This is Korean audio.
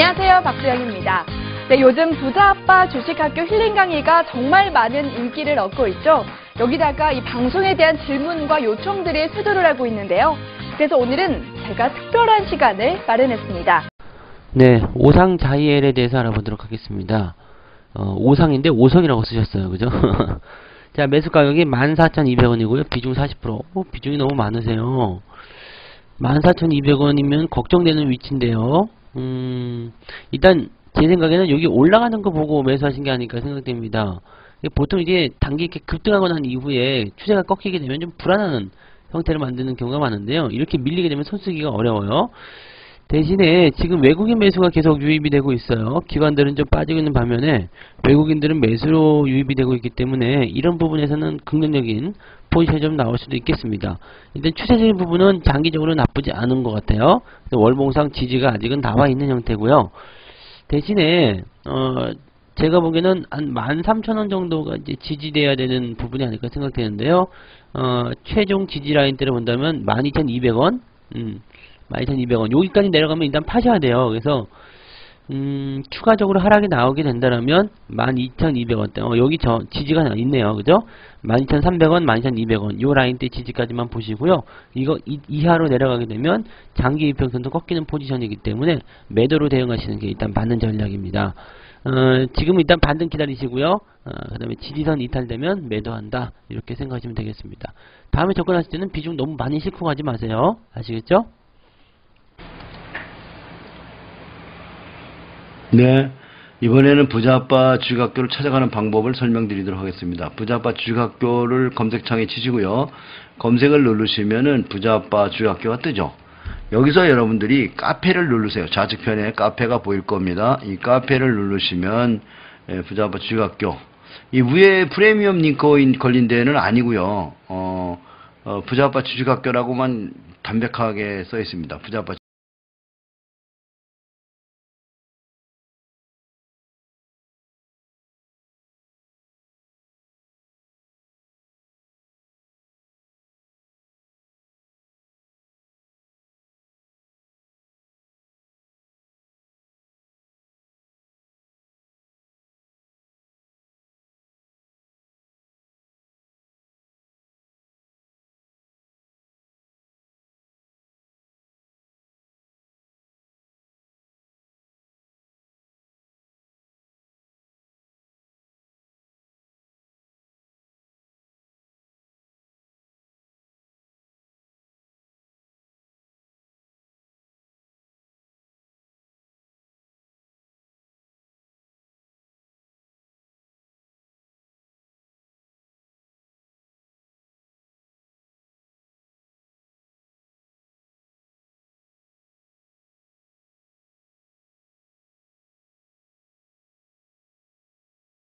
안녕하세요. 박수영입니다. 네, 요즘 부자 아빠 주식학교 힐링 강의가 정말 많은 인기를 얻고 있죠. 여기다가 이 방송에 대한 질문과 요청들이 쇄도를 하고 있는데요. 그래서 오늘은 제가 특별한 시간을 마련했습니다. 네, 오상 자이엘에 대해서 알아보도록 하겠습니다. 어, 오상인데 오성이라고 쓰셨어요. 그죠? 자, 매수 가격이 14,200원이고요. 비중 40%. 어, 비중이 너무 많으세요. 14,200원이면 걱정되는 위치인데요. 음, 일단 제 생각에는 여기 올라가는 거 보고 매수하신 게 아닐까 생각됩니다. 보통 이게 단기 이렇게 급등하고 난 이후에 추세가 꺾이게 되면 좀 불안한 형태를 만드는 경우가 많은데요. 이렇게 밀리게 되면 손쓰기가 어려워요. 대신에 지금 외국인 매수가 계속 유입이 되고 있어요. 기관들은 좀 빠지고 있는 반면에 외국인들은 매수로 유입이 되고 있기 때문에 이런 부분에서는 긍정적인 포지션이 좀 나올 수도 있겠습니다. 일단 추세적인 부분은 장기적으로 나쁘지 않은 것 같아요. 월봉상 지지가 아직은 나와 있는 형태고요. 대신에 어 제가 보기에는 한 13,000원 정도가 이제 지지돼야 되는 부분이 아닐까 생각되는데요. 어 최종 지지 라인대를 본다면 12,200원 음 12,200원. 여기까지 내려가면 일단 파셔야 돼요. 그래서 음, 추가적으로 하락이 나오게 된다면 12,200원대. 어, 여기 저 지지가 있네요. 그죠? 12,300원, 12,200원. 요 라인대 지지까지만 보시고요. 이거 이, 이하로 내려가게 되면 장기 이평선도 꺾이는 포지션이기 때문에 매도로 대응하시는 게 일단 맞는 전략입니다. 어, 지금 일단 반등 기다리시고요. 어, 그 다음에 지지선 이탈되면 매도한다. 이렇게 생각하시면 되겠습니다. 다음에 접근하실 때는 비중 너무 많이 싣고 가지 마세요. 아시겠죠? 네. 이번에는 부자아빠 주식학교를 찾아가는 방법을 설명드리도록 하겠습니다. 부자아빠 주식학교를 검색창에 치시고요. 검색을 누르시면은 부자아빠 주식학교가 뜨죠. 여기서 여러분들이 카페를 누르세요. 좌측편에 카페가 보일 겁니다. 이 카페를 누르시면 예, 부자아빠 주식학교 이 위에 프리미엄 링크 걸린 데는 아니고요. 어, 어, 부자아빠 주식학교라고만 담백하게 써 있습니다. 부자아빠